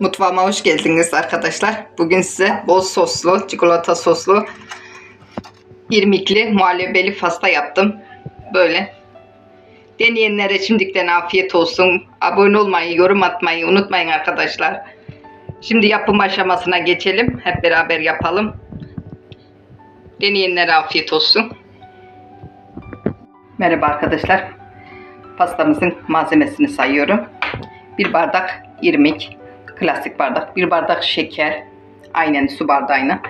Mutfağıma hoş geldiniz arkadaşlar. Bugün size bol soslu, çikolata soslu, irmikli, muhallebeli pasta yaptım. Böyle. Deneyenlere şimdiden afiyet olsun. Abone olmayı, yorum atmayı unutmayın arkadaşlar. Şimdi yapım aşamasına geçelim. Hep beraber yapalım. Deneyenlere afiyet olsun. Merhaba arkadaşlar. Pastamızın malzemesini sayıyorum. Bir bardak irmik, klasik bardak. Bir bardak şeker, aynen su bardağına.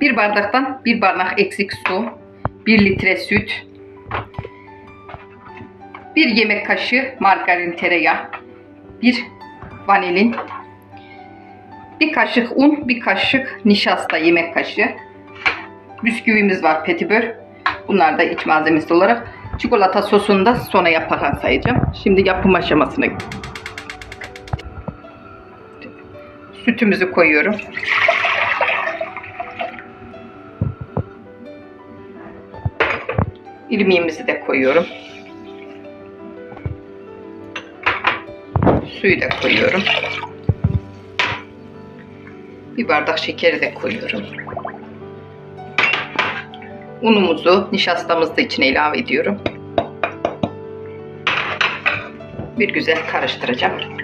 Bir bardaktan bir bardak eksik su, bir litre süt, bir yemek kaşığı margarin tereyağı, bir vanilin, bir kaşık un, bir kaşık nişasta yemek kaşığı. Bisküvimiz var petibör. Bunlar da iç malzemesi olarak. Çikolata sosunu da sona yaparken sayacağım. Şimdi yapım aşamasına Sütümüzü koyuyorum. İrmiğimizi de koyuyorum. Suyu da koyuyorum. Bir bardak şekeri de koyuyorum. Unumuzu, nişastamızı da içine ilave ediyorum. Bir güzel karıştıracağım.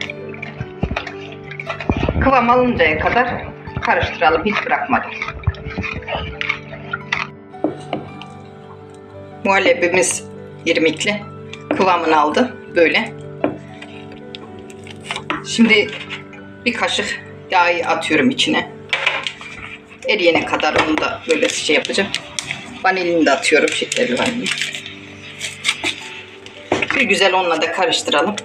Kıvam alıncaya kadar karıştıralım hiç bırakmadan. Muhallebimiz irmikli kıvamını aldı böyle. Şimdi bir kaşık yağı atıyorum içine. Eriyene kadar onu da böyle şey yapacağım. Vanilini de atıyorum şekerli vanilini. Bir güzel onunla da karıştıralım.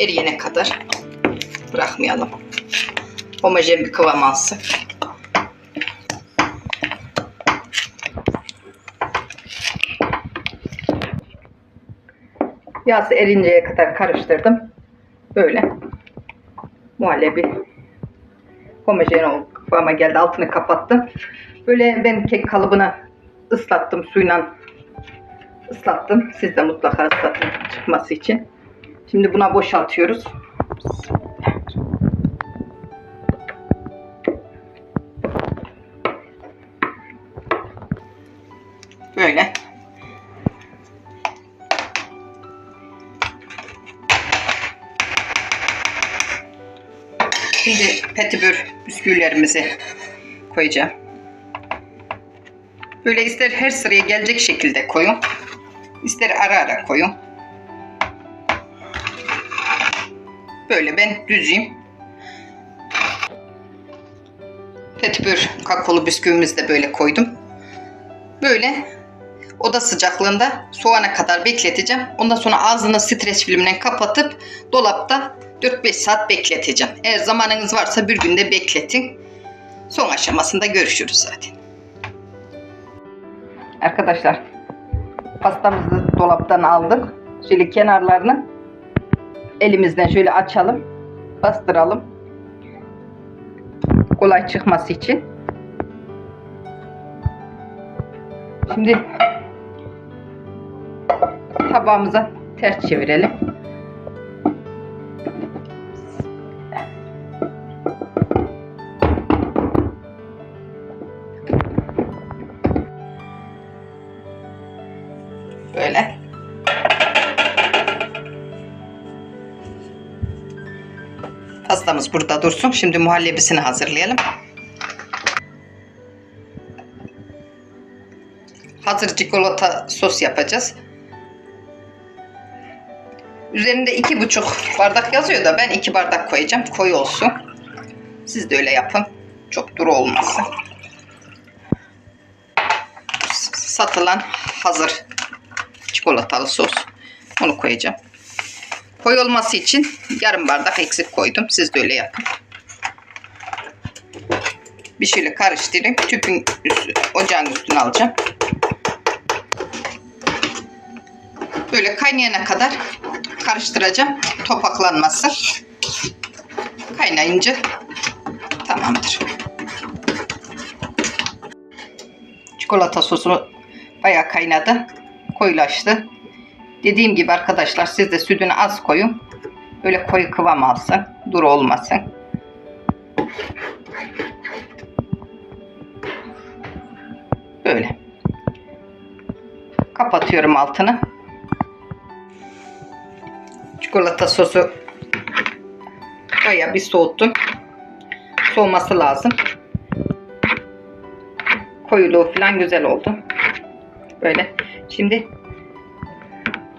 Eriyene kadar bırakmayalım. Homojen bir kıvam alsın. Yağsı erinceye kadar karıştırdım. Böyle. Muhallebi homojen oldu. Kıvama geldi. Altını kapattım. Böyle ben kek kalıbına ıslattım suyla ıslattım. Siz de mutlaka ıslatın çıkması için. Şimdi buna boşaltıyoruz. Şimdi petibör bisküvilerimizi koyacağım. Böyle ister her sıraya gelecek şekilde koyun. İster ara ara koyun. Böyle ben düzeyim. Petibör kakaolu bisküvimizi de böyle koydum. Böyle oda sıcaklığında soğana kadar bekleteceğim. Ondan sonra ağzını streç filmle kapatıp dolapta 4-5 saat bekleteceğim. Eğer zamanınız varsa bir günde bekletin. Son aşamasında görüşürüz zaten. Arkadaşlar pastamızı dolaptan aldık. Şöyle kenarlarını elimizden şöyle açalım. Bastıralım. Kolay çıkması için. Şimdi tabağımıza ters çevirelim. Böyle. Pastamız burada dursun. Şimdi muhallebisini hazırlayalım. Hazır çikolata sos yapacağız. Üzerinde iki buçuk bardak yazıyor da ben iki bardak koyacağım. Koyu olsun. Siz de öyle yapın. Çok duru olmasın. Satılan hazır çikolatalı sos. Onu koyacağım. Koyu olması için yarım bardak eksik koydum. Siz de öyle yapın. Bir şöyle karıştırayım. Tüpün üstü, ocağın üstüne alacağım. Böyle kaynayana kadar karıştıracağım. Topaklanması. Kaynayınca tamamdır. Çikolata sosu bayağı kaynadı. Koyulaştı. Dediğim gibi arkadaşlar siz de sütünü az koyun. Böyle koyu kıvam alsın. Duru olmasın. Böyle. Kapatıyorum altını. Çikolata sosu bayağı bir soğuttum. Soğuması lazım. Koyuluğu falan güzel oldu. Böyle. Şimdi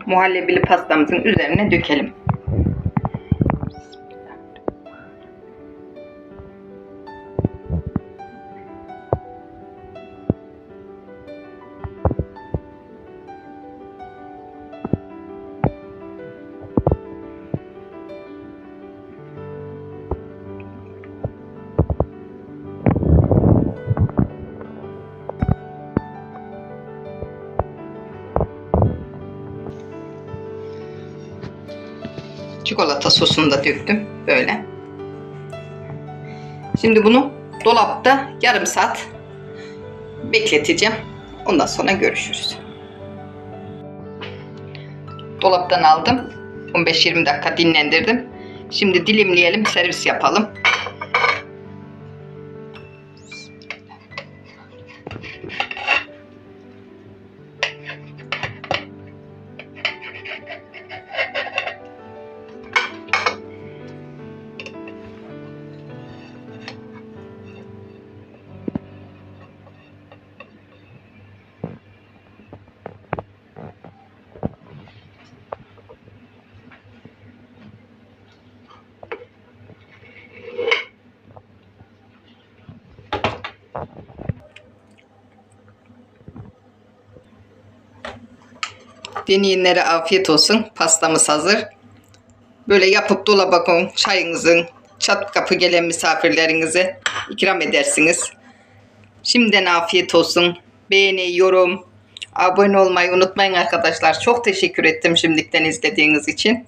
muhallebili pastamızın üzerine dökelim. Çikolata sosunu da döktüm. Böyle. Şimdi bunu dolapta yarım saat bekleteceğim. Ondan sonra görüşürüz. Dolaptan aldım. 15-20 dakika dinlendirdim. Şimdi dilimleyelim, servis yapalım. Deneyenlere afiyet olsun. Pastamız hazır. Böyle yapıp dolaba koyun. Çayınızın çat kapı gelen misafirlerinize ikram edersiniz. Şimdiden afiyet olsun. Beğeni, yorum, abone olmayı unutmayın arkadaşlar. Çok teşekkür ettim şimdiden izlediğiniz için.